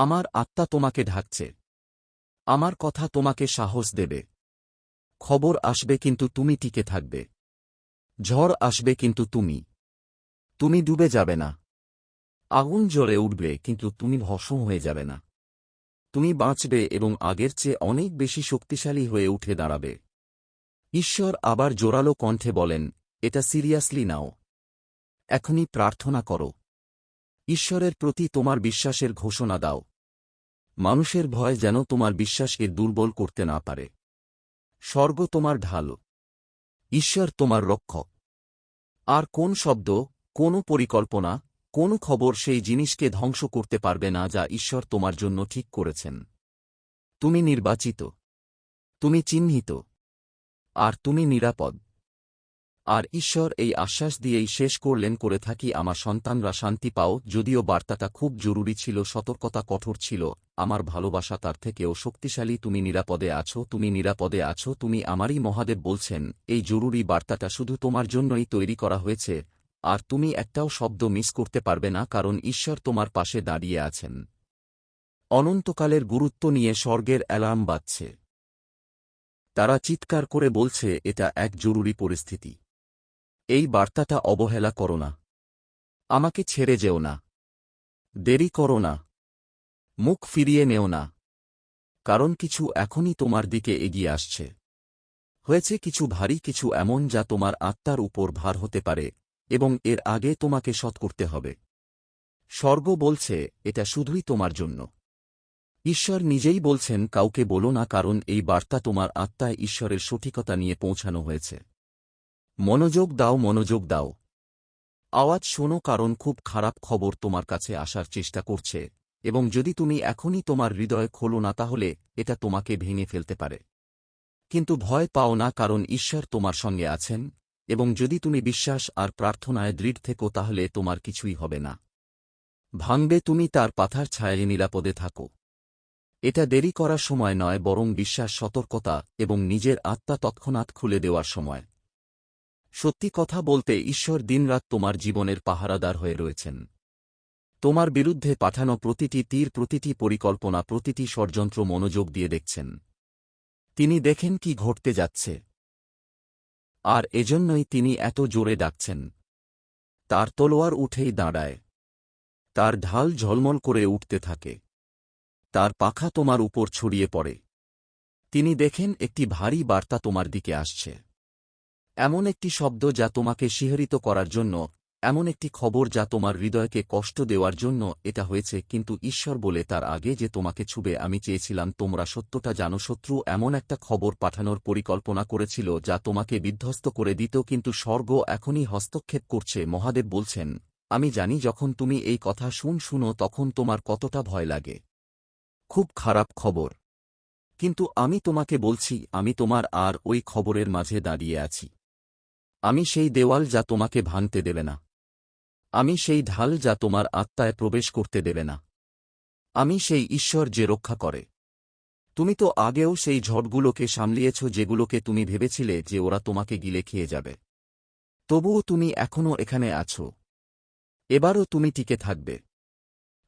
আমার আত্মা তোমাকে ঢাকছে। আমার কথা তোমাকে সাহস দেবে। খবর আসবে কিন্তু তুমি টিকে থাকবে। ঝড় আসবে কিন্তু তুমি। তুমি ডুবে যাবে না। আগুন জ্বলে উঠবে কিন্তু তুমি ভস্ম হয়ে যাবে না। তুমি বাঁচবে এবং আগের চেয়ে অনেক বেশি শক্তিশালী হয়ে উঠে দাঁড়াবে। ঈশ্বর আবার জোরালো কণ্ঠে বলেন, এটা সিরিয়াসলি নাও। এখনই প্রার্থনা করো। ঈশ্বরের প্রতি তোমার বিশ্বাসের ঘোষণা দাও। মানুষের ভয় যেন তোমার বিশ্বাসকে দুর্বল করতে না পারে। স্বর্গ তোমার ঢাল। ঈশ্বর তোমার রক্ষক। আর কোন শব্দ, কোন পরিকল্পনা, কোন খবর সেই জিনিসকে ধ্বংস করতে পারবে না যা ঈশ্বর তোমার জন্য ঠিক করেছেন। তুমি নির্বাচিত। তুমি চিহ্নিত। আর তুমি নিরাপদ। আর ঈশ্বর এই আশ্বাস দিয়েই শেষ করলেন, করে থাকি, আমার সন্তানরা শান্তি পাও, যদিও বার্তাটা খুব জরুরি ছিল, সতর্কতা কঠোর ছিল, আমার ভালোবাসা তার থেকেও শক্তিশালী, তুমি নিরাপদে আছো, তুমি নিরাপদে আছো, তুমি আমারই মহাদেব বলছেন, এই জরুরি বার্তাটা শুধু তোমার জন্যই তৈরি করা হয়েছে, আর তুমি একটাও শব্দ মিস করতে পারবে না, কারণ ঈশ্বর তোমার পাশে দাঁড়িয়ে আছেন। অনন্তকালের গুরুত্ব নিয়ে স্বর্গের অ্যালার্ম বাজছে। তারা চিৎকার করে বলছে, এটা এক জরুরি পরিস্থিতি। এই বার্তাটা অবহেলা করো না। আমাকে ছেড়ে যেও না। দেরি করো না। মুখ ফিরিয়ে নেও না। কারণ কিছু এখনই তোমার দিকে এগিয়ে আসছে। হয়েছে কিছু ভারী কিছু এমন যা তোমার আত্মার উপর ভার হতে পারে এবং এর আগে তোমাকে সৎ করতে হবে। স্বর্গ বলছে, এটা শুধুই তোমার জন্য। ঈশ্বর নিজেই বলছেন, কাউকে বলো না কারণ এই বার্তা তোমার আত্মায় ঈশ্বরের সঠিকতা নিয়ে পৌঁছানো হয়েছে। মনোযোগ দাও মনোযোগ দাও। আওয়াজ শোনো কারণ খুব খারাপ খবর তোমার কাছে আসার চেষ্টা করছে, এবং যদি তুমি এখনই তোমার হৃদয় খোলো না তাহলে এটা তোমাকে ভেঙে ফেলতে পারে। কিন্তু ভয় পাও না কারণ ঈশ্বর তোমার সঙ্গে আছেন, এবং যদি তুমি বিশ্বাস আর প্রার্থনায় দৃঢ় থেকো তাহলে তোমার কিছুই হবে না। ভাঙবে তুমি তার পাথার ছায়ায় নিরাপদে থাকো। এটা দেরি করার সময় নয়, বরং বিশ্বাস, সতর্কতা এবং নিজের আত্মা তৎক্ষণাৎ খুলে দেওয়ার সময়। সত্যি কথা বলতে ঈশ্বর দিনরাত তোমার জীবনের পাহারাদার হয়ে রয়েছেন। তোমার বিরুদ্ধে পাঠানো প্রতিটি তীর, প্রতিটি পরিকল্পনা, প্রতিটি ষড়যন্ত্র মনোযোগ দিয়ে দেখছেন। তিনি দেখেন কি ঘটতে যাচ্ছে। আর এজন্যই তিনি এত জোরে ডাকছেন। তার তলোয়ার উঠেই দাঁড়ায়। তার ঢাল ঝলমল করে উঠতে থাকে। তার পাখা তোমার উপর ছড়িয়ে পড়ে। তিনি দেখেন একটি ভারী বার্তা তোমার দিকে আসছে। এমন একটি শব্দ যা তোমাকে শিহরিত করার জন্য, এমন একটি খবর যা তোমার হৃদয়কে কষ্ট দেওয়ার জন্য, এটা হয়েছে, কিন্তু ঈশ্বর বলে তার আগে যে তোমাকে ছুবে, আমি চেয়েছিলাম তোমরা সত্যটা জানো, শত্রু এমন একটা খবর পাঠানোর পরিকল্পনা করেছিল যা তোমাকে বিধ্বস্ত করে দিত, কিন্তু স্বর্গ এখনই হস্তক্ষেপ করছে, মহাদেব বলছেন, আমি জানি যখন তুমি এই কথা শুন, শুনো, তখন তোমার কতটা ভয় লাগে। খুব খারাপ খবর। কিন্তু আমি তোমাকে বলছি, আমি তোমার আর ওই খবরের মাঝে দাঁড়িয়ে আছি। আমি সেই দেওয়াল যা তোমাকে ভাঙতে দেবে না। আমি সেই ঢাল যা তোমার আত্মায় প্রবেশ করতে দেবে না। আমি সেই ঈশ্বর যে রক্ষা করে। তুমি তো আগেও সেই ঝড়গুলোকে সামলিয়েছ যেগুলোকে তুমি ভেবেছিলে যে ওরা তোমাকে গিলে খেয়ে যাবে। তবুও তুমি এখনও এখানে আছো। এবারও তুমি টিকে থাকবে।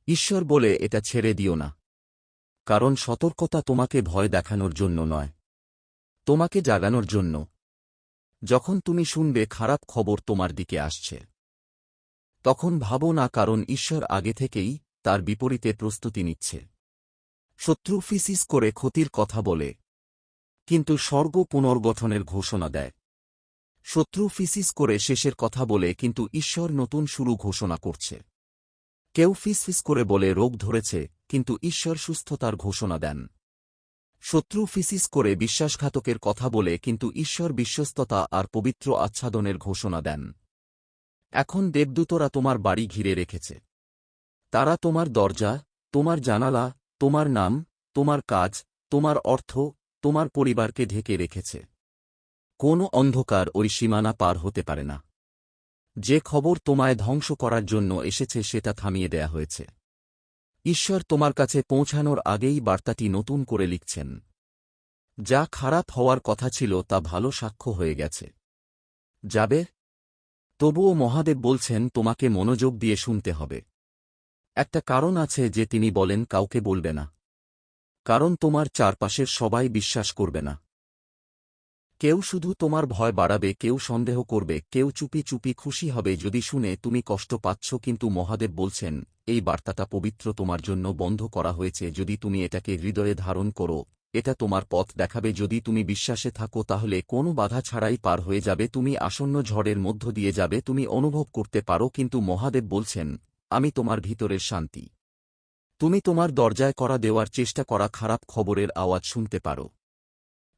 ঈশ্বর বলে এটা ছেড়ে দিও না। কারণ সতর্কতা তোমাকে ভয় দেখানোর জন্য নয়। তোমাকে জাগানোর জন্য। যখন তুমি শুনবে খারাপ খবর তোমার দিকে আসছে। তখন ভাবো না কারণ ঈশ্বর আগে থেকেই তার বিপরীতে প্রস্তুতি নিচ্ছে। শত্রু ফিসিস করে ক্ষতির কথা বলে, কিন্তু স্বর্গ পুনর্গঠনের ঘোষণা দেয়। শত্রু ফিসিস করে শেষের কথা বলে, কিন্তু ঈশ্বর নতুন শুরু ঘোষণা করছে। কেউ ফিসফিস করে বলে, রোগ ধরেছে, কিন্তু ঈশ্বর সুস্থতার ঘোষণা দেন। শত্রু ফিসিস করে বিশ্বাসঘাতকের কথা বলে কিন্তু ঈশ্বর বিশ্বস্ততা আর পবিত্র আচ্ছাদনের ঘোষণা দেন। এখন দেবদূতরা তোমার বাড়ি ঘিরে রেখেছে। তারা তোমার দরজা, তোমার জানালা, তোমার নাম, তোমার কাজ, তোমার অর্থ, তোমার পরিবারকে ঢেকে রেখেছে। কোনো অন্ধকার ওই সীমানা পার হতে পারে না। যে খবর তোমায় ধ্বংস করার জন্য এসেছে সেটা থামিয়ে দেয়া হয়েছে। ঈশ্বর তোমার কাছে পৌঁছানোর আগেই বার্তাটি নতুন করে লিখছেন। যা খারাপ হওয়ার কথা ছিল তা ভালো সাক্ষ্য হয়ে গেছে। যাবে? তবুও মহাদেব বলছেন, তোমাকে মনোযোগ দিয়ে শুনতে হবে। একটা কারণ আছে যে তিনি বলেন, কাউকে বলবে না। কারণ তোমার চারপাশের সবাই বিশ্বাস করবে না। কেউ শুধু তোমার ভয় বাড়াবে, কেউ সন্দেহ করবে, কেউ চুপি চুপি খুশি হবে যদি শুনে তুমি কষ্ট পাচ্ছ, কিন্তু মহাদেব বলছেন এই বার্তাটা পবিত্র তোমার জন্য বন্ধ করা হয়েছে যদি তুমি এটাকে হৃদয়ে ধারণ করো। এটা তোমার পথ দেখাবে যদি তুমি বিশ্বাসে থাকো তাহলে কোনো বাধা ছাড়াই পার হয়ে যাবে। তুমি আসন্ন ঝড়ের মধ্য দিয়ে যাবে। তুমি অনুভব করতে পারো কিন্তু মহাদেব বলছেন, আমি তোমার ভিতরের শান্তি। তুমি তোমার দরজায় করা দেওয়ার চেষ্টা করা খারাপ খবরের আওয়াজ শুনতে পারো।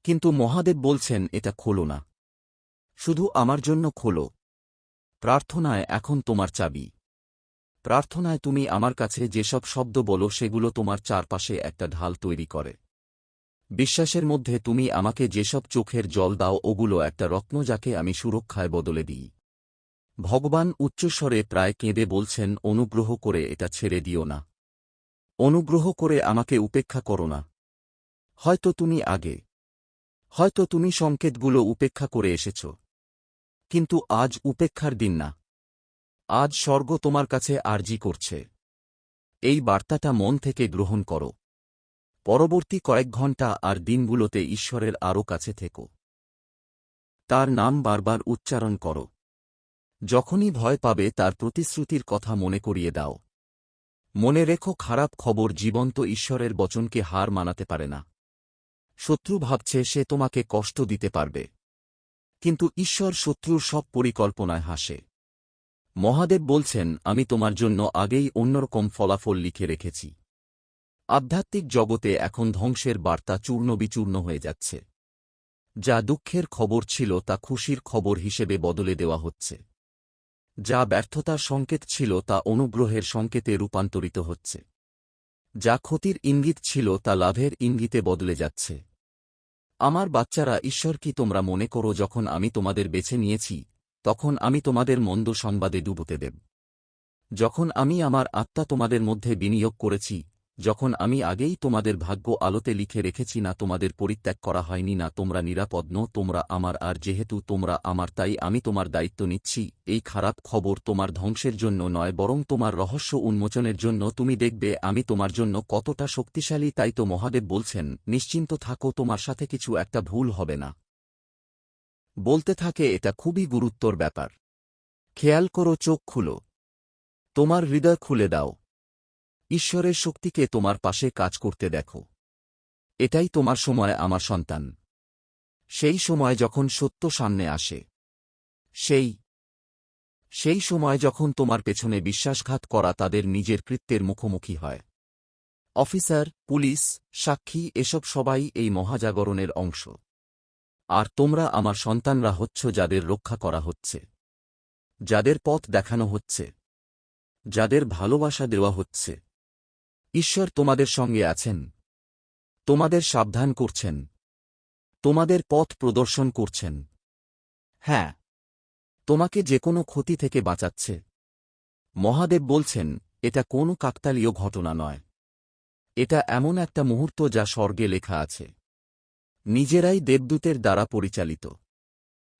কিন্তু মহাদেব বলছেন, এটা খোলো না। শুধু আমার জন্য খোলো। প্রার্থনায় এখন তোমার চাবি। প্রার্থনায় তুমি আমার কাছে যেসব শব্দ বলো সেগুলো তোমার চারপাশে একটা ঢাল তৈরি করে। বিশ্বাসের মধ্যে তুমি আমাকে যেসব চোখের জল দাও ওগুলো একটা রত্ন যাকে আমি সুরক্ষায় বদলে দিই। ভগবান উচ্চস্বরে প্রায় কেঁদে বলছেন, অনুগ্রহ করে এটা ছেড়ে দিও না। অনুগ্রহ করে আমাকে উপেক্ষা করো না। হয়তো তুমি আগে, হয়তো তুমি সংকেতগুলো উপেক্ষা করে এসেছ। কিন্তু আজ উপেক্ষার দিন না। আজ স্বর্গ তোমার কাছে আর্জি করছে। এই বার্তাটা মন থেকে গ্রহণ করো। পরবর্তী কয়েক ঘণ্টা আর দিনগুলোতে ঈশ্বরের আরও কাছে থেকো। তার নাম বারবার উচ্চারণ করো। যখনই ভয় পাবে তার প্রতিশ্রুতির কথা মনে করিয়ে দাও। মনে রেখো খারাপ খবর জীবন্ত ঈশ্বরের বচনকে হার মানাতে পারে না। শত্রু ভাবছে সে তোমাকে কষ্ট দিতে পারবে। কিন্তু ঈশ্বর শত্রুর সব পরিকল্পনায় হাসে। মহাদেব বলছেন, আমি তোমার জন্য আগেই অন্যরকম ফলাফল লিখে রেখেছি। আধ্যাত্মিক জগতে এখন ধ্বংসের বার্তা চূর্ণবিচূর্ণ হয়ে যাচ্ছে। যা দুঃখের খবর ছিল তা খুশির খবর হিসেবে বদলে দেওয়া হচ্ছে। যা ব্যর্থতার সংকেত ছিল তা অনুগ্রহের সংকেতে রূপান্তরিত হচ্ছে। যা ক্ষতির ইঙ্গিত ছিল তা লাভের ইঙ্গিতে বদলে যাচ্ছে। আমার বাচ্চারা, ঈশ্বর কি তোমরা মনে করো যখন আমি তোমাদের বেছে নিয়েছি? তখন আমি তোমাদের মন্দ সংবাদে ডুবতে দেব। যখন আমি আমার আত্মা তোমাদের মধ্যে বিনিয়োগ করেছি, যখন আমি আগেই তোমাদের ভাগ্য আলোতে লিখে রেখেছি না তোমাদের পরিত্যাগ করা হয়নি না তোমরা নিরাপদ ন তোমরা আমার, আর যেহেতু তোমরা আমার, তাই আমি তোমার দায়িত্ব নিচ্ছি। এই খারাপ খবর তোমার ধ্বংসের জন্য নয়, বরং তোমার রহস্য উন্মোচনের জন্য। তুমি দেখবে আমি তোমার জন্য কতটা শক্তিশালী, তাই তো মহাদেব বলছেন, নিশ্চিন্ত থাকো, তোমার সাথে কিছু একটা ভুল হবে না। বলতে থাকে এটা খুবই গুরুত্বর ব্যাপার। খেয়াল করো চোখ খুলো। তোমার হৃদয় খুলে দাও। ঈশ্বরের শক্তিকে তোমার পাশে কাজ করতে দেখো। এটাই তোমার সময়, আমার সন্তান। সেই সময় যখন সত্য সামনে আসে। সেই। সেই সময় যখন তোমার পেছনে বিশ্বাসঘাত করা তাদের নিজের কৃত্যের মুখোমুখি হয়। অফিসার, পুলিশ, সাক্ষী, এসব সবাই এই মহাজাগরণের অংশ। আর তোমরা আমার সন্তানরা হচ্ছ যাদের রক্ষা করা হচ্ছে, যাদের পথ দেখানো হচ্ছে, যাদের ভালোবাসা দেওয়া হচ্ছে। ঈশ্বর তোমাদের সঙ্গে আছেন, তোমাদের সাবধান করছেন, তোমাদের পথ প্রদর্শন করছেন। হ্যাঁ তোমাকে যে কোনো ক্ষতি থেকে বাঁচাচ্ছে। মহাদেব বলছেন, এটা কোনো কাকতালীয় ঘটনা নয়। এটা এমন একটা মুহূর্ত যা স্বর্গে লেখা আছে। নিজেরাই দেবদূতের দ্বারা পরিচালিত।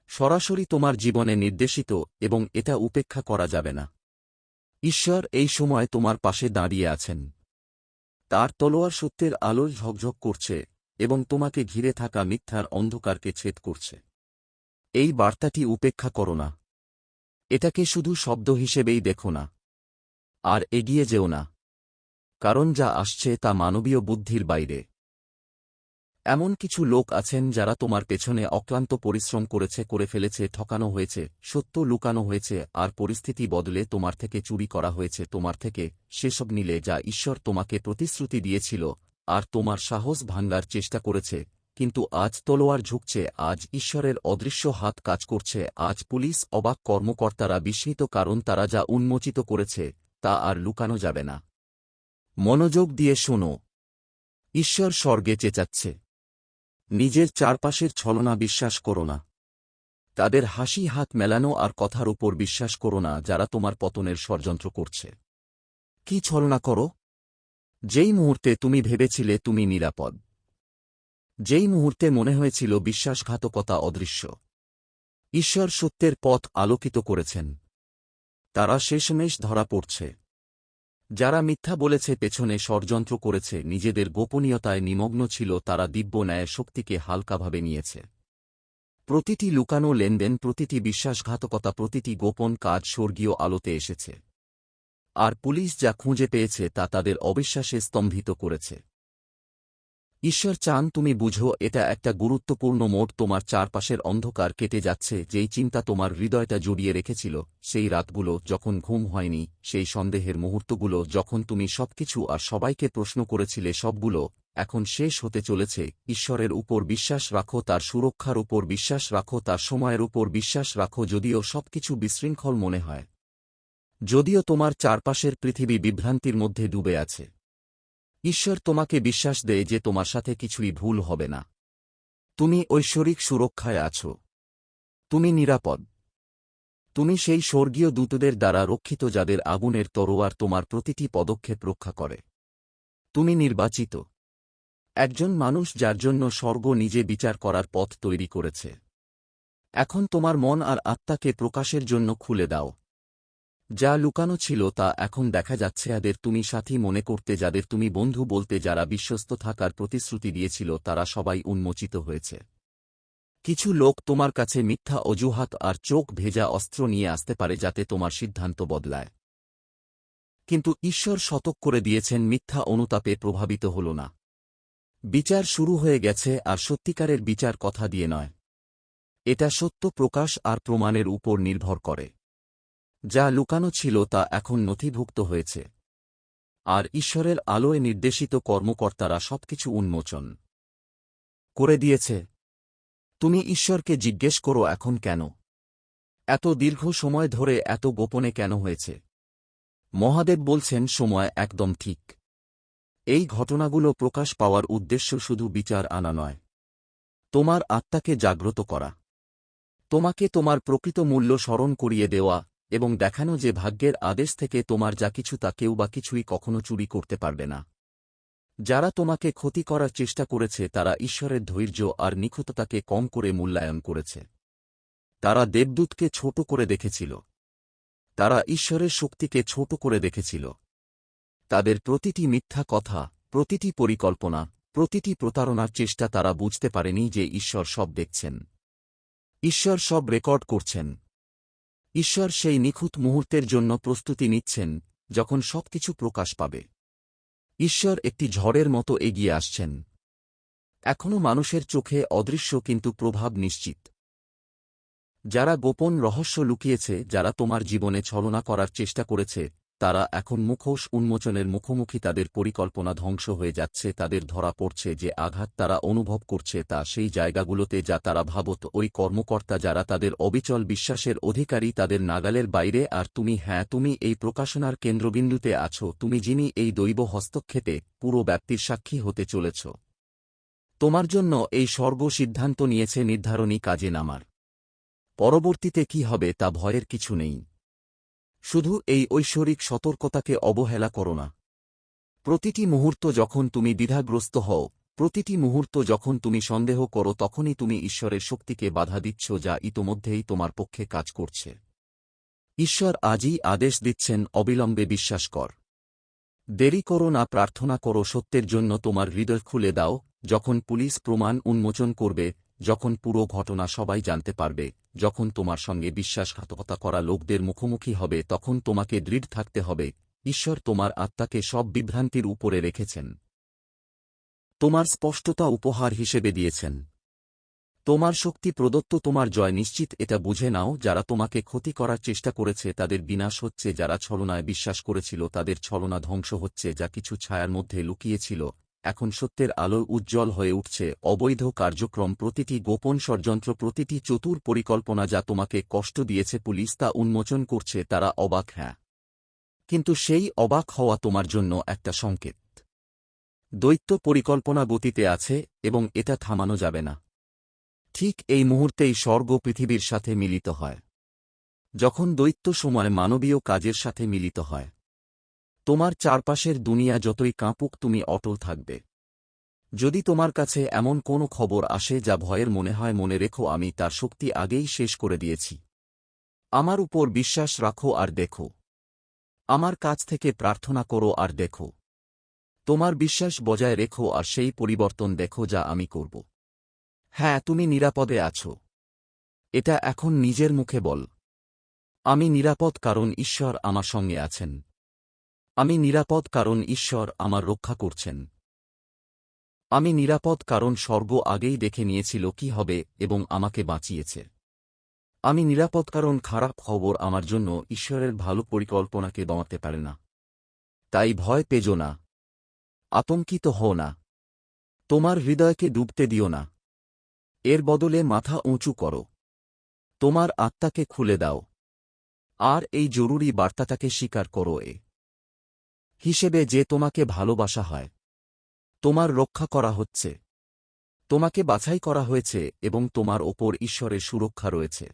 সরাসরি তোমার জীবনে নির্দেশিত এবং এটা উপেক্ষা করা যাবে না। ঈশ্বর এই সময় তোমার পাশে দাঁড়িয়ে আছেন। তার তলোয়ার সত্যের আলোয় ঝকঝক করছে এবং তোমাকে ঘিরে থাকা মিথ্যার অন্ধকারকে ছেদ করছে। এই বার্তাটি উপেক্ষা করো না। এটাকে শুধু শব্দ হিসেবেই দেখো না। আর এগিয়ে যেও না। কারণ যা আসছে তা মানবীয় বুদ্ধির বাইরে। এমন কিছু লোক আছেন যারা তোমার পেছনে অক্লান্ত পরিশ্রম করেছে, করে ফেলেছে, ঠকানো হয়েছে, সত্য লুকানো হয়েছে, আর পরিস্থিতি বদলে তোমার থেকে চুরি করা হয়েছে, তোমার থেকে সেসব নিলে যা ঈশ্বর তোমাকে প্রতিশ্রুতি দিয়েছিল, আর তোমার সাহস ভাঙ্গার চেষ্টা করেছে। কিন্তু আজ তলোয়ার ঝুঁকছে, আজ ঈশ্বরের অদৃশ্য হাত কাজ করছে, আজ পুলিশ অবাক কর্মকর্তারা বিস্মিত কারণ তারা যা উন্মোচিত করেছে, তা আর লুকানো যাবে না। মনোযোগ দিয়ে শোনো। ঈশ্বর স্বর্গে চেঁচাচ্ছে। নিজের চারপাশের ছলনা বিশ্বাস করো না। তাদের হাসি হাত মেলানো আর কথার উপর বিশ্বাস করো না যারা তোমার পতনের ষড়যন্ত্র করছে। কি ছলনা করো? যেই মুহূর্তে তুমি ভেবেছিলে তুমি নিরাপদ। যেই মুহূর্তে মনে হয়েছিল বিশ্বাসঘাতকতা অদৃশ্য। ঈশ্বর সত্যের পথ আলোকিত করেছেন। তারা শেষমেশ ধরা পড়ছে। যারা মিথ্যা বলেছে পেছনে ষড়যন্ত্র করেছে, নিজেদের গোপনীয়তায় নিমগ্ন ছিল, তারা দিব্য ন্যায় শক্তিকে হালকাভাবে নিয়েছে। প্রতিটি লুকানো লেনদেন, প্রতিটি বিশ্বাসঘাতকতা, প্রতিটি গোপন কাজ স্বর্গীয় আলোতে এসেছে। আর পুলিশ যা খুঁজে পেয়েছে, তা তাদের অবিশ্বাসে স্তম্ভিত করেছে। ঈশ্বর চান তুমি বুঝো, এটা একটা গুরুত্বপূর্ণ মোড় তোমার চারপাশের অন্ধকার কেটে যাচ্ছে, যেই চিন্তা তোমার হৃদয়টা জড়িয়ে রেখেছিল, সেই রাতগুলো যখন ঘুম হয়নি, সেই সন্দেহের মুহূর্তগুলো যখন তুমি সবকিছু আর সবাইকে প্রশ্ন করেছিলে, সবগুলো এখন শেষ হতে চলেছে, ঈশ্বরের উপর বিশ্বাস রাখো, তার সুরক্ষার উপর বিশ্বাস রাখো, তার সময়ের উপর বিশ্বাস রাখো, যদিও সবকিছু বিশৃঙ্খল মনে হয়। যদিও তোমার চারপাশের পৃথিবী বিভ্রান্তির মধ্যে ডুবে আছে। ঈশ্বর তোমাকে বিশ্বাস দেয় যে তোমার সাথে কিছুই ভুল হবে না। তুমি ঐশ্বরিক সুরক্ষায় আছো। তুমি নিরাপদ। তুমি সেই স্বর্গীয় দূতদের দ্বারা রক্ষিত যাদের আগুনের তরোয়ার তোমার প্রতিটি পদক্ষেপ রক্ষা করে। তুমি নির্বাচিত। একজন মানুষ যার জন্য স্বর্গ নিজে বিচার করার পথ তৈরি করেছে। এখন তোমার মন আর আত্মাকে প্রকাশের জন্য খুলে দাও। যা লুকানো ছিল তা এখন দেখা যাচ্ছে এদের তুমি সাথী মনে করতে, যাদের তুমি বন্ধু বলতে, যারা বিশ্বস্ত থাকার প্রতিশ্রুতি দিয়েছিল, তারা সবাই উন্মোচিত হয়েছে। কিছু লোক তোমার কাছে মিথ্যা অজুহাত আর চোখ ভেজা অস্ত্র নিয়ে আসতে পারে যাতে তোমার সিদ্ধান্ত বদলায়। কিন্তু ঈশ্বর শতক করে দিয়েছেন, মিথ্যা অনুতাপে প্রভাবিত হল না। বিচার শুরু হয়ে গেছে, আর সত্যিকারের বিচার কথা দিয়ে নয়। এটা সত্য প্রকাশ আর প্রমাণের উপর নির্ভর করে। যা লুকানো ছিল তা এখন নথিভুক্ত হয়েছে। আর ঈশ্বরের আলোয় নির্দেশিত কর্মকর্তারা সবকিছু উন্মোচন করে দিয়েছে। তুমি ঈশ্বরকে জিজ্ঞেস করো এখন কেন? এত দীর্ঘ সময় ধরে এত গোপনে কেন হয়েছে? মহাদেব বলছেন, সময় একদম ঠিক। এই ঘটনাগুলো প্রকাশ পাওয়ার উদ্দেশ্য শুধু বিচার আনা নয়। তোমার আত্মাকে জাগ্রত করা। তোমাকে তোমার প্রকৃত মূল্য স্মরণ করিয়ে দেওয়া এবং দেখানো যে ভাগ্যের আদেশ থেকে তোমার যা কিছু তা কেউ বা কিছুই কখনো চুরি করতে পারবে না। যারা তোমাকে ক্ষতি করার চেষ্টা করেছে, তারা ঈশ্বরের ধৈর্য আর নিখুঁততাকে কম করে মূল্যায়ন করেছে। তারা দেবদূতকে ছোট করে দেখেছিল। তারা ঈশ্বরের শক্তিকে ছোট করে দেখেছিল। তাদের প্রতিটি মিথ্যা কথা, প্রতিটি পরিকল্পনা, প্রতিটি প্রতারণার চেষ্টা তারা বুঝতে পারেনি যে ঈশ্বর সব দেখছেন। ঈশ্বর সব রেকর্ড করছেন। ঈশ্বর সেই নিখুঁত মুহূর্তের জন্য প্রস্তুতি নিচ্ছেন, যখন সবকিছু প্রকাশ পাবে। ঈশ্বর একটি ঝড়ের মতো এগিয়ে আসছেন। এখনও মানুষের চোখে অদৃশ্য কিন্তু প্রভাব নিশ্চিত। যারা গোপন রহস্য লুকিয়েছে, যারা তোমার জীবনে ছলনা করার চেষ্টা করেছে তারা এখন মুখোশ উন্মোচনের মুখোমুখি তাদের পরিকল্পনা ধ্বংস হয়ে যাচ্ছে, তাদের ধরা পড়ছে যে আঘাত তারা অনুভব করছে তা সেই জায়গাগুলোতে যা তারা ভাবত, ওই কর্মকর্তা যারা তাদের অবিচল বিশ্বাসের অধিকারী তাদের নাগালের বাইরে, আর তুমি হ্যাঁ তুমি এই প্রকাশনার কেন্দ্রবিন্দুতে আছো, তুমি যিনি এই দৈব হস্তক্ষেপে পুরো ব্যাপ্তির সাক্ষী হতে চলেছ। তোমার জন্য এই স্বর্গ সিদ্ধান্ত নিয়েছে নির্ধারণী কাজে নামার। পরবর্তীতে কি হবে তা ভয়ের কিছু নেই। শুধু এই ঐশ্বরিক সতর্কতাকে অবহেলা করো না। প্রতিটি মুহূর্ত যখন তুমি দ্বিধাগ্রস্ত হও, প্রতিটি মুহূর্ত যখন তুমি সন্দেহ করো, তখনই তুমি ঈশ্বরের শক্তিকে বাধা দিচ্ছ যা ইতোমধ্যেই তোমার পক্ষে কাজ করছে। ঈশ্বর আজই আদেশ দিচ্ছেন, অবিলম্বে বিশ্বাস কর। দেরি করো না, প্রার্থনা করো, সত্যের জন্য তোমার হৃদয় খুলে দাও, যখন পুলিশ প্রমাণ উন্মোচন করবে যখন পুরো ঘটনা সবাই জানতে পারবে, যখন তোমার সঙ্গে বিশ্বাসঘাতকতা করা লোকদের মুখোমুখি হবে, তখন তোমাকে দৃঢ় থাকতে হবে। ঈশ্বর তোমার আত্মাকে সব বিভ্রান্তির উপরে রেখেছেন। তোমার স্পষ্টতা উপহার হিসেবে দিয়েছেন। তোমার শক্তি প্রদত্ত তোমার জয় নিশ্চিত, এটা বুঝে নাও, যারা তোমাকে ক্ষতি করার চেষ্টা করেছে, তাদের বিনাশ হচ্ছে, যারা ছলনায় বিশ্বাস করেছিল, তাদের ছলনা ধ্বংস হচ্ছে, যা কিছু ছায়ার মধ্যে লুকিয়েছিল। এখন সত্যের আলো উজ্জ্বল হয়ে উঠছে অবৈধ কার্যক্রম প্রতিটি গোপন ষড়যন্ত্র প্রতিটি চতুর পরিকল্পনা যা তোমাকে কষ্ট দিয়েছে পুলিশ তা উন্মোচন করছে তারা অবাক হ্যাঁ। কিন্তু সেই অবাক হওয়া তোমার জন্য একটা সংকেত। দৈত্য পরিকল্পনা গতিতে আছে এবং এটা থামানো যাবে না। ঠিক এই মুহূর্তেই স্বর্গ পৃথিবীর সাথে মিলিত হয়। যখন দৈত্য সময় মানবীয় কাজের সাথে মিলিত হয়। তোমার চারপাশের দুনিয়া যতই কাঁপুক, তুমি অটল থাকবে। যদি তোমার কাছে এমন কোনো খবর আসে যা ভয়ের মনে হয়, মনে রেখো, আমি তার শক্তি আগেই শেষ করে দিয়েছি। আমার উপর বিশ্বাস রাখো আর দেখো। আমার কাছ থেকে প্রার্থনা করো আর দেখো। তোমার বিশ্বাস বজায় রেখো আর সেই পরিবর্তন দেখো যা আমি করব। হ্যাঁ তুমি নিরাপদে আছো। এটা এখন নিজের মুখে বল। আমি নিরাপদ কারণ ঈশ্বর আমার সঙ্গে আছেন। আমি নিরাপদ কারণ ঈশ্বর আমার রক্ষা করছেন। আমি নিরাপদ কারণ স্বর্গ আগেই দেখে নিয়েছিল কি হবে এবং আমাকে বাঁচিয়েছে। আমি নিরাপদ কারণ খারাপ খবর আমার জন্য ঈশ্বরের ভালো পরিকল্পনাকে দমাতে পারে না। তাই ভয় পেজ না। আতঙ্কিত হও না। তোমার হৃদয়কে ডুবতে দিও না। এর বদলে মাথা উঁচু করো। তোমার আত্মাকে খুলে দাও। আর এই জরুরি বার্তাটাকে স্বীকার করো এ। হিসেবে যে তোমাকে ভালোবাসা হয়। তোমার রক্ষা করা হচ্ছে। তোমাকে বাছাই করা হয়েছে এবং তোমার ওপর ঈশ্বরের সুরক্ষা রয়েছে।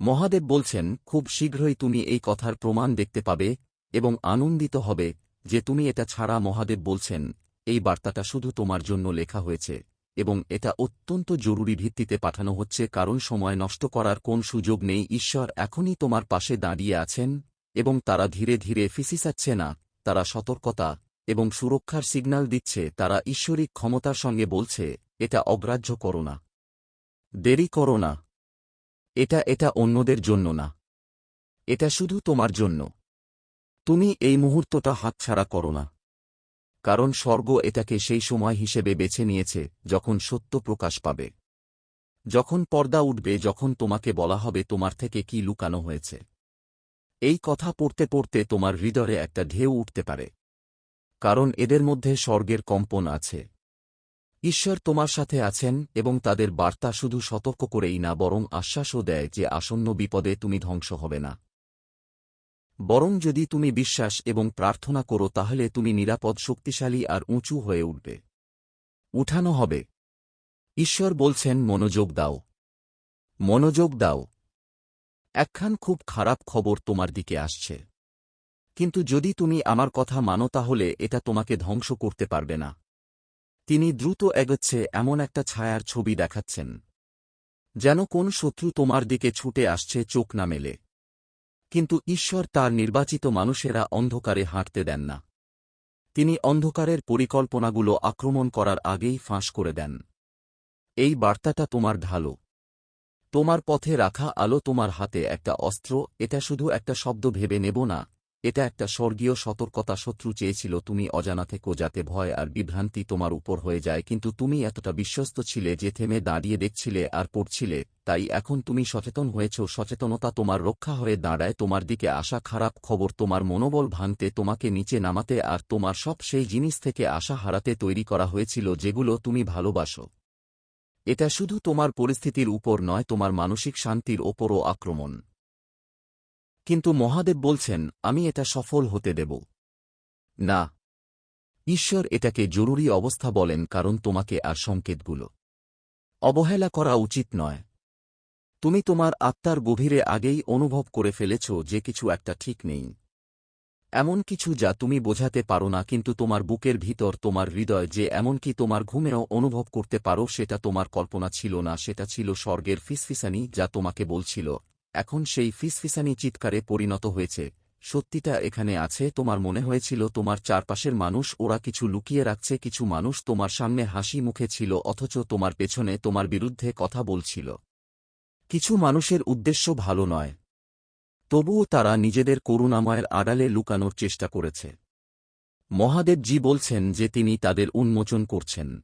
মহাদেব বলছেন, খুব শীঘ্রই তুমি এই কথার প্রমাণ দেখতে পাবে এবং আনন্দিত হবে যে তুমি এটা ছাড়া মহাদেব বলছেন, এই বার্তাটা শুধু তোমার জন্য লেখা হয়েছে এবং এটা অত্যন্ত জরুরি ভিত্তিতে পাঠানো হচ্ছে কারণ সময় নষ্ট করার কোন সুযোগ নেই। ঈশ্বর এখনই তোমার পাশে দাঁড়িয়ে আছেন এবং তারা ধীরে ধীরে ফিসিসাচ্ছে না। তারা সতর্কতা এবং সুরক্ষার সিগন্যাল দিচ্ছে, তারা ঈশ্বরিক ক্ষমতার সঙ্গে বলছে, এটা অগ্রাহ্য করো না। দেরি করো না। এটা এটা অন্যদের জন্য না। এটা শুধু তোমার জন্য। তুমি এই মুহূর্তটা হাতছাড়া করো না। কারণ স্বর্গ এটাকে সেই সময় হিসেবে বেছে নিয়েছে, যখন সত্য প্রকাশ পাবে। যখন পর্দা উঠবে, যখন তোমাকে বলা হবে তোমার থেকে কি লুকানো হয়েছে। এই কথা পড়তে পড়তে তোমার হৃদয়ে একটা ঢেউ উঠতে পারে। কারণ এদের মধ্যে স্বর্গের কম্পন আছে। ঈশ্বর তোমার সাথে আছেন এবং তাদের বার্তা শুধু সতর্ক করেই না, বরং আশ্বাসও দেয় যে আসন্ন বিপদে তুমি ধ্বংস হবে না। বরং যদি তুমি বিশ্বাস এবং প্রার্থনা করো, তাহলে তুমি নিরাপদ, শক্তিশালী আর উঁচু হয়ে উঠবে। উঠানো হবে। ঈশ্বর বলছেন, মনোযোগ দাও। মনোযোগ দাও। একখান খুব খারাপ খবর তোমার দিকে আসছে। কিন্তু যদি তুমি আমার কথা মানো তাহলে এটা তোমাকে ধ্বংস করতে পারবে না। তিনি দ্রুত এগোচ্ছে, এমন একটা ছায়ার ছবি দেখাচ্ছেন। যেন কোন শত্রু তোমার দিকে ছুটে আসছে চোখ না মেলে। কিন্তু ঈশ্বর তার নির্বাচিত মানুষেরা অন্ধকারে হাঁটতে দেন না। তিনি অন্ধকারের পরিকল্পনাগুলো আক্রমণ করার আগেই ফাঁস করে দেন। এই বার্তাটা তোমার ঢালো। তোমার পথে রাখা আলো তোমার হাতে একটা অস্ত্র, এটা শুধু একটা শব্দ ভেবে নেব না, এটা একটা স্বর্গীয় সতর্কতা শত্রু চেয়েছিল তুমি অজানা থেকো যাতে ভয় আর বিভ্রান্তি তোমার উপর হয়ে যায়, কিন্তু তুমি এতটা বিশ্বস্ত ছিলে যে থেমে দাঁড়িয়ে দেখছিলে আর পড়ছিলে, তাই এখন তুমি সচেতন হয়েছ, সচেতনতা তোমার রক্ষা হয়ে দাঁড়ায়, তোমার দিকে আসা খারাপ খবর তোমার মনোবল ভাঙতে, তোমাকে নিচে নামাতে আর তোমার সব সেই জিনিস থেকে আশা হারাতে তৈরি করা হয়েছিল যেগুলো তুমি ভালোবাসো। এটা শুধু তোমার পরিস্থিতির উপর নয়, তোমার মানসিক শান্তির ওপরও আক্রমণ। কিন্তু মহাদেব বলছেন, আমি এটা সফল হতে দেব। না। ঈশ্বর এটাকে জরুরি অবস্থা বলেন, কারণ তোমাকে আর সংকেতগুলো অবহেলা করা উচিত নয়। তুমি তোমার আত্মার গভীরে আগেই অনুভব করে ফেলেছ যে কিছু একটা ঠিক নেই। এমন কিছু যা তুমি বোঝাতে পারো না, কিন্তু তোমার বুকের ভিতর তোমার হৃদয় যে এমনকি তোমার ঘুমেও অনুভব করতে পারো, সেটা তোমার কল্পনা ছিল না, সেটা ছিল স্বর্গের ফিসফিসানি যা তোমাকে বলছিল। এখন সেই ফিসফিসানি চিৎকারে পরিণত হয়েছে। সত্যিটা এখানে আছে, তোমার মনে হয়েছিল তোমার চারপাশের মানুষ, ওরা কিছু লুকিয়ে রাখছে, কিছু মানুষ তোমার সামনে হাসি মুখে ছিল, অথচ তোমার পেছনে তোমার বিরুদ্ধে কথা বলছিল। কিছু মানুষের উদ্দেশ্য ভালো নয়। তবুও তারা নিজেদের করুণাময়ের আড়ালে লুকানোর চেষ্টা করেছে। মহাদেবজি বলছেন যে তিনি তাদের উন্মোচন করছেন।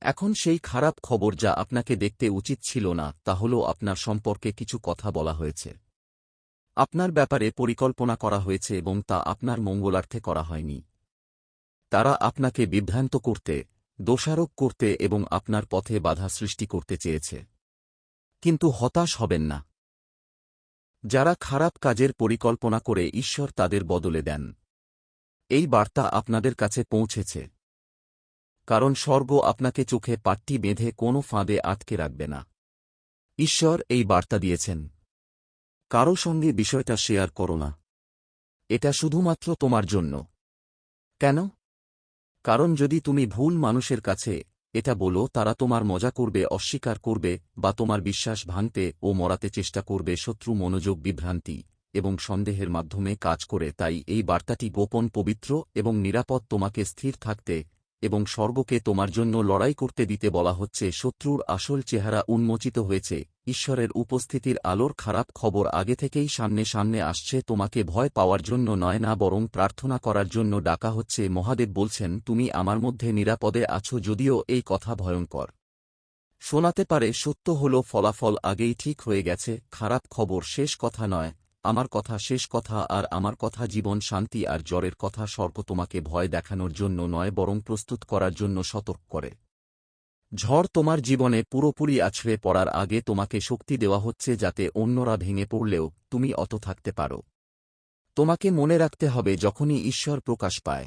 এখন সেই খারাপ খবর যা আপনাকে দেখতে উচিত ছিল না, তা হল আপনার সম্পর্কে কিছু কথা বলা হয়েছে। আপনার ব্যাপারে পরিকল্পনা করা হয়েছে এবং তা আপনার মঙ্গলার্থে করা হয়নি। তারা আপনাকে বিভ্রান্ত করতে, দোষারোপ করতে এবং আপনার পথে বাধা সৃষ্টি করতে চেয়েছে। কিন্তু হতাশ হবেন না। যারা খারাপ কাজের পরিকল্পনা করে ঈশ্বর তাদের বদলে দেন। এই বার্তা আপনাদের কাছে পৌঁছেছে। কারণ স্বর্গ আপনাকে চোখে পাট্টি বেঁধে কোনো ফাঁদে আটকে রাখবে না। ঈশ্বর এই বার্তা দিয়েছেন। কারও সঙ্গে বিষয়টা শেয়ার করো না। এটা শুধুমাত্র তোমার জন্য। কেন? কারণ যদি তুমি ভুল মানুষের কাছে এটা বলো, তারা তোমার মজা করবে, অস্বীকার করবে, বা তোমার বিশ্বাস ভাঙতে ও মরাতে চেষ্টা করবে শত্রু মনোযোগ বিভ্রান্তি এবং সন্দেহের মাধ্যমে কাজ করে। তাই এই বার্তাটি গোপন, পবিত্র এবং নিরাপদ তোমাকে স্থির থাকতে এবং স্বর্গকে তোমার জন্য লড়াই করতে দিতে বলা হচ্ছে, শত্রুর আসল চেহারা উন্মোচিত হয়েছে। ঈশ্বরের উপস্থিতির আলোর খারাপ খবর আগে থেকেই সামনে সামনে আসছে, তোমাকে ভয় পাওয়ার জন্য নয় না, বরং প্রার্থনা করার জন্য ডাকা হচ্ছে। মহাদেব বলছেন, তুমি আমার মধ্যে নিরাপদে আছো, যদিও এই কথা ভয়ঙ্কর। শোনাতে পারে, সত্য হল ফলাফল আগেই ঠিক হয়ে গেছে, খারাপ খবর শেষ কথা নয়। আমার কথা শেষ কথা আর আমার কথা জীবন শান্তি আর জ্বরের কথা স্বর্গ তোমাকে ভয় দেখানোর জন্য নয়, বরং প্রস্তুত করার জন্য সতর্ক করে। ঝড় তোমার জীবনে পুরোপুরি আছড়ে পড়ার আগে তোমাকে শক্তি দেওয়া হচ্ছে যাতে অন্যরা ভেঙে পড়লেও তুমি অত থাকতে পারো। তোমাকে মনে রাখতে হবে যখনই ঈশ্বর প্রকাশ পায়।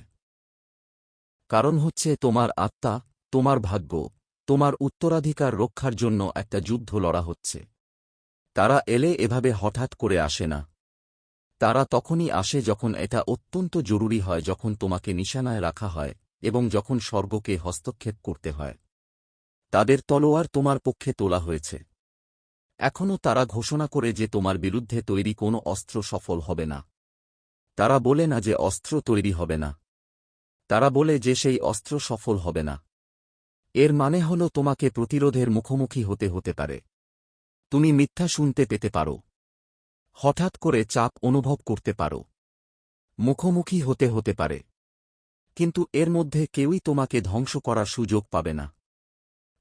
কারণ হচ্ছে তোমার আত্মা, তোমার ভাগ্য, তোমার উত্তরাধিকার রক্ষার জন্য একটা যুদ্ধ লড়া হচ্ছে। তারা এলে এভাবে হঠাৎ করে আসে না। তারা তখনই আসে যখন এটা অত্যন্ত জরুরি হয়, যখন তোমাকে নিশানায় রাখা হয় এবং যখন স্বর্গকে হস্তক্ষেপ করতে হয়। তাদের তলোয়ার তোমার পক্ষে তোলা হয়েছে। এখনও তারা ঘোষণা করে যে তোমার বিরুদ্ধে তৈরি কোনো অস্ত্র সফল হবে না। তারা বলে না যে অস্ত্র তৈরি হবে না। তারা বলে যে সেই অস্ত্র সফল হবে না। এর মানে হল তোমাকে প্রতিরোধের মুখোমুখি হতে হতে পারে। তুমি মিথ্যা শুনতে পেতে পারো। হঠাৎ করে চাপ অনুভব করতে পারো। মুখোমুখি হতে হতে পারে। কিন্তু এর মধ্যে কেউই তোমাকে ধ্বংস করার সুযোগ পাবে না।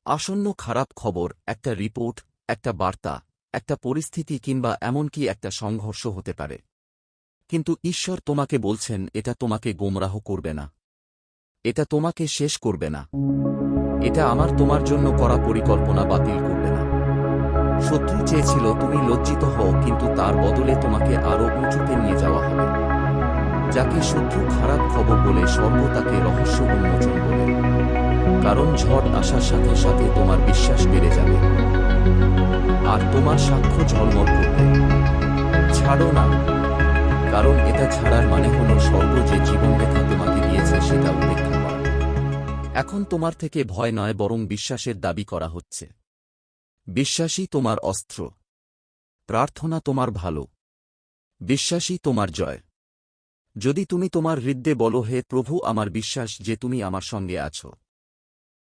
আসন্ন খারাপ খবর, একটা রিপোর্ট, একটা বার্তা, একটা পরিস্থিতি কিংবা এমনকি একটা সংঘর্ষ হতে পারে। কিন্তু ঈশ্বর তোমাকে বলছেন, এটা তোমাকে গোমরাহ করবে না। এটা তোমাকে শেষ করবে না। এটা আমার তোমার জন্য করা পরিকল্পনা বাতিল করবে। শত্রু চেয়েছিল, তুমি লজ্জিত হও, কিন্তু তার বদলে তোমাকে আরও উঁচুতে নিয়ে যাওয়া হবে। যাকে শত্রু খারাপ খবর বলে, স্বর্গ তাকে রহস্য উন্মোচন বলে। কারণ ঝড় আসার সাথে সাথে তোমার বিশ্বাস বেড়ে যাবে। আর তোমার সাক্ষ্য ঝলমল করবে। ছাড়ো না, কারণ এটা ছাড়ার মানে হল স্বর্গ যে জীবন জীবনরেখা তোমাকে দিয়েছে, সেটা উপেক্ষা এখন তোমার থেকে ভয় নয়, বরং বিশ্বাসের দাবি করা হচ্ছে। বিশ্বাসী তোমার অস্ত্র। প্রার্থনা তোমার ভালো। বিশ্বাসী তোমার জয়। যদি তুমি তোমার হৃদ্যে বলো, হে প্রভু, আমার বিশ্বাস যে তুমি আমার সঙ্গে আছো।